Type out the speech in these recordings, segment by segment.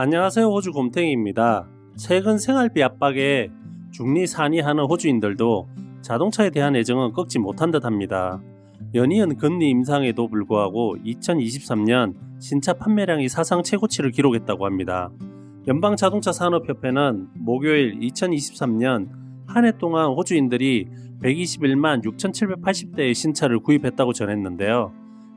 안녕하세요 호주 곰탱이입니다. 최근 생활비 압박에 중리 산이하는 호주인들도 자동차에 대한 애정은 꺾지 못한 듯합니다. 연이은 금리 임상에도 불구하고 2023년 신차 판매량이 사상 최고치를 기록했다고 합니다. 연방 자동차 산업협회는 목요일 2023년 한 해 동안 호주인들이 121만 6,780대의 신차를 구입했다고 전했는데요.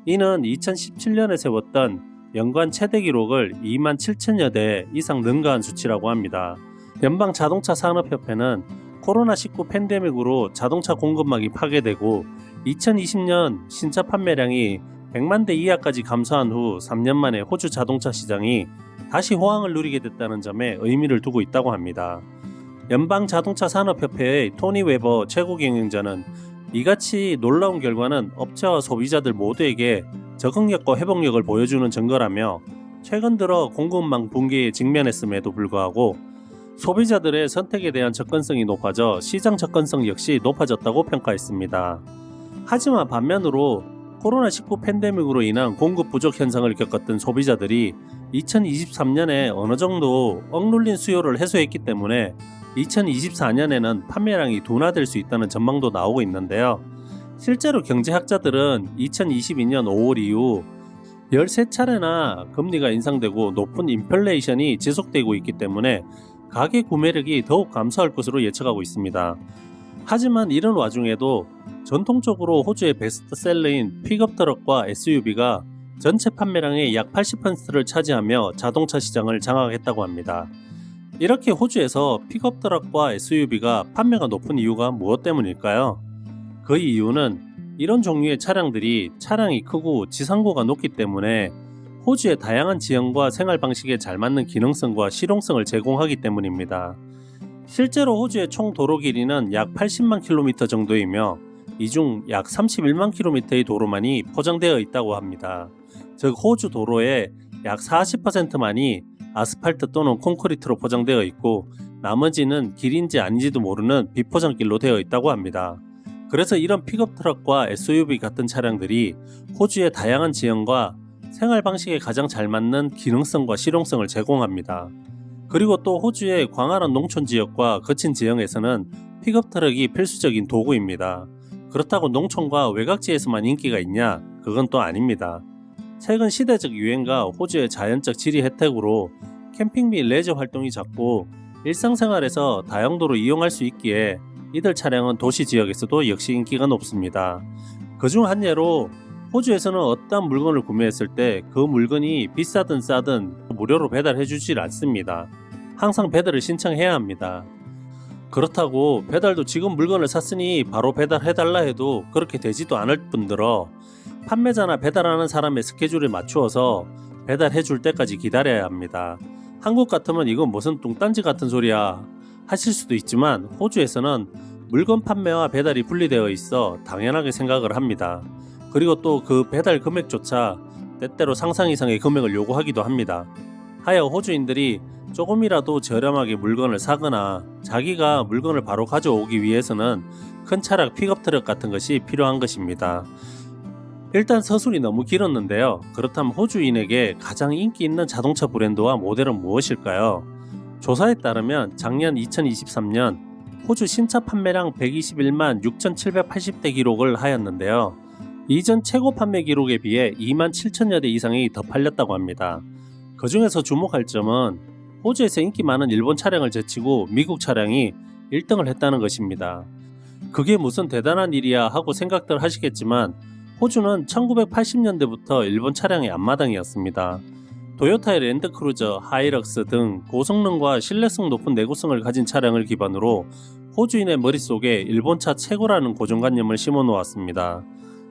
이는 2017년에 세웠던 연간 최대 기록을 2만 7천여 대 이상 능가한 수치라고 합니다. 연방 자동차 산업협회는 코로나19 팬데믹으로 자동차 공급망이 파괴되고 2020년 신차 판매량이 100만 대 이하까지 감소한 후 3년 만에 호주 자동차 시장이 다시 호황을 누리게 됐다는 점에 의미를 두고 있다고 합니다. 연방 자동차 산업협회의 토니 웨버 최고 경영자는 이같이 놀라운 결과는 업체와 소비자들 모두에게 적응력과 회복력을 보여주는 증거라며 최근 들어 공급망 붕괴에 직면했음에도 불구하고 소비자들의 선택에 대한 접근성이 높아져 시장 접근성 역시 높아졌다고 평가했습니다. 하지만 반면으로 코로나19 팬데믹으로 인한 공급 부족 현상을 겪었던 소비자들이 2023년에 어느 정도 억눌린 수요를 해소했기 때문에 2024년에는 판매량이 둔화될 수 있다는 전망도 나오고 있는데요. 실제로 경제학자들은 2022년 5월 이후 13차례나 금리가 인상되고 높은 인플레이션이 지속되고 있기 때문에 가계 구매력이 더욱 감소할 것으로 예측하고 있습니다. 하지만 이런 와중에도 전통적으로 호주의 베스트셀러인 픽업 트럭과 SUV가 전체 판매량의 약 80%를 차지하며 자동차 시장을 장악했다고 합니다. 이렇게 호주에서 픽업 트럭과 SUV가 판매가 높은 이유가 무엇 때문일까요? 그 이유는 이런 종류의 차량들이 차량이 크고 지상고가 높기 때문에 호주의 다양한 지형과 생활 방식에 잘 맞는 기능성과 실용성을 제공하기 때문입니다. 실제로 호주의 총 도로 길이는 약 80만 킬로미터 정도이며 이 중 약 31만 킬로미터의 도로만이 포장되어 있다고 합니다. 즉 호주 도로의 약 40%만이 아스팔트 또는 콘크리트로 포장되어 있고 나머지는 길인지 아닌지도 모르는 비포장길로 되어 있다고 합니다. 그래서 이런 픽업 트럭과 SUV 같은 차량들이 호주의 다양한 지형과 생활 방식에 가장 잘 맞는 기능성과 실용성을 제공합니다. 그리고 또 호주의 광활한 농촌 지역과 거친 지형에서는 픽업 트럭이 필수적인 도구입니다. 그렇다고 농촌과 외곽지에서만 인기가 있냐? 그건 또 아닙니다. 최근 시대적 유행과 호주의 자연적 지리 혜택으로 캠핑 및 레저 활동이 작고 일상생활에서 다용도로 이용할 수 있기에 이들 차량은 도시 지역에서도 역시 인기가 높습니다. 그중 한 예로 호주에서는 어떠한 물건을 구매했을 때 그 물건이 비싸든 싸든 무료로 배달해 주질 않습니다. 항상 배달을 신청해야 합니다. 그렇다고 배달도 지금 물건을 샀으니 바로 배달해 달라 해도 그렇게 되지도 않을 뿐더러 판매자나 배달하는 사람의 스케줄에 맞추어서 배달해 줄 때까지 기다려야 합니다. 한국 같으면 이건 무슨 뚱딴지 같은 소리야 하실 수도 있지만 호주에서는 물건 판매와 배달이 분리되어 있어 당연하게 생각을 합니다. 그리고 또 그 배달 금액조차 때때로 상상 이상의 금액을 요구하기도 합니다. 하여 호주인들이 조금이라도 저렴하게 물건을 사거나 자기가 물건을 바로 가져오기 위해서는 큰 차량 픽업 트럭 같은 것이 필요한 것입니다. 일단 서술이 너무 길었는데요. 그렇다면 호주인에게 가장 인기 있는 자동차 브랜드와 모델은 무엇일까요? 조사에 따르면 작년 2023년 호주 신차 판매량 121만 6,780대 기록을 하였는데요. 이전 최고 판매 기록에 비해 2만 7천여 대 이상이 더 팔렸다고 합니다. 그 중에서 주목할 점은 호주에서 인기 많은 일본 차량을 제치고 미국 차량이 1등을 했다는 것입니다. 그게 무슨 대단한 일이야 하고 생각들 하시겠지만 호주는 1980년대부터 일본 차량의 앞마당이었습니다. 도요타의 랜드크루저, 하이럭스 등 고성능과 신뢰성 높은 내구성을 가진 차량을 기반으로 호주인의 머릿속에 일본차 최고라는 고정관념을 심어 놓았습니다.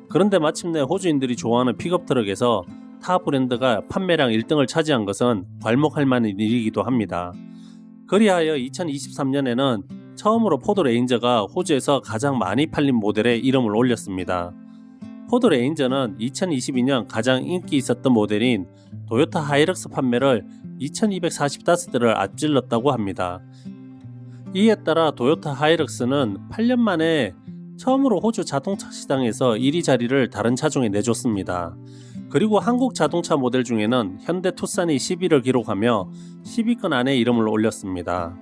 그런데 마침내 호주인들이 좋아하는 픽업 트럭에서 타 브랜드가 판매량 1등을 차지한 것은 괄목할 만한 일이기도 합니다. 그리하여 2023년에는 처음으로 포드 레인저가 호주에서 가장 많이 팔린 모델에 이름을 올렸습니다. 포드 레인저는 2022년 가장 인기 있었던 모델인 도요타 하이럭스 판매를 2245대를 앞질렀다고 합니다. 이에 따라 도요타 하이럭스는 8년 만에 처음으로 호주 자동차 시장에서 1위 자리를 다른 차 중에 내줬습니다. 그리고 한국 자동차 모델 중에는 현대 투싼이 10위를 기록하며 10위권 안에 이름을 올렸습니다.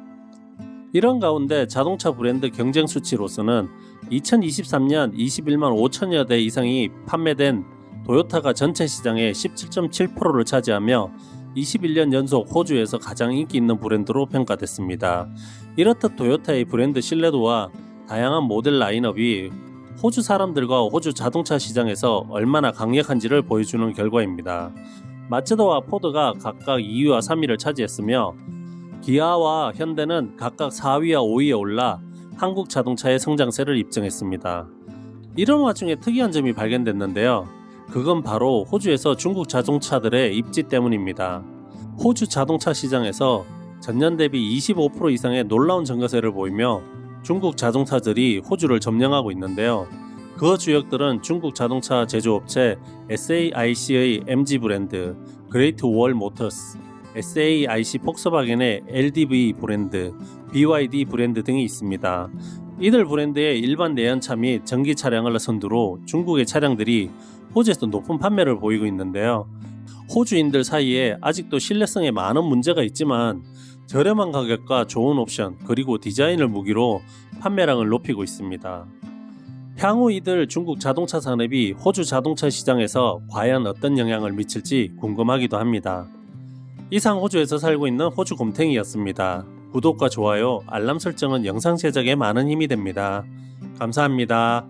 이런 가운데 자동차 브랜드 경쟁 수치로서는 2023년 21만 5천여 대 이상이 판매된 도요타가 전체 시장의 17.7%를 차지하며 21년 연속 호주에서 가장 인기 있는 브랜드로 평가됐습니다. 이렇듯 도요타의 브랜드 신뢰도와 다양한 모델 라인업이 호주 사람들과 호주 자동차 시장에서 얼마나 강력한지를 보여주는 결과입니다. 마츠다와 포드가 각각 2위와 3위를 차지했으며 기아와 현대는 각각 4위와 5위에 올라 한국 자동차의 성장세를 입증했습니다. 이런 와중에 특이한 점이 발견됐는데요. 그건 바로 호주에서 중국 자동차들의 입지 때문입니다. 호주 자동차 시장에서 전년 대비 25% 이상의 놀라운 증가세를 보이며 중국 자동차들이 호주를 점령하고 있는데요. 그 주역들은 중국 자동차 제조업체 SAIC의 MG 브랜드, 그레이트 월 모터스, SAIC 폭스바겐의 LDV 브랜드, BYD 브랜드 등이 있습니다. 이들 브랜드의 일반 내연차 및 전기 차량을 선두로 중국의 차량들이 호주에서 높은 판매를 보이고 있는데요. 호주인들 사이에 아직도 신뢰성에 많은 문제가 있지만 저렴한 가격과 좋은 옵션 그리고 디자인을 무기로 판매량을 높이고 있습니다. 향후 이들 중국 자동차 산업이 호주 자동차 시장에서 과연 어떤 영향을 미칠지 궁금하기도 합니다. 이상 호주에서 살고 있는 호주 곰탱이였습니다. 구독과 좋아요, 알람 설정은 영상 제작에 많은 힘이 됩니다. 감사합니다.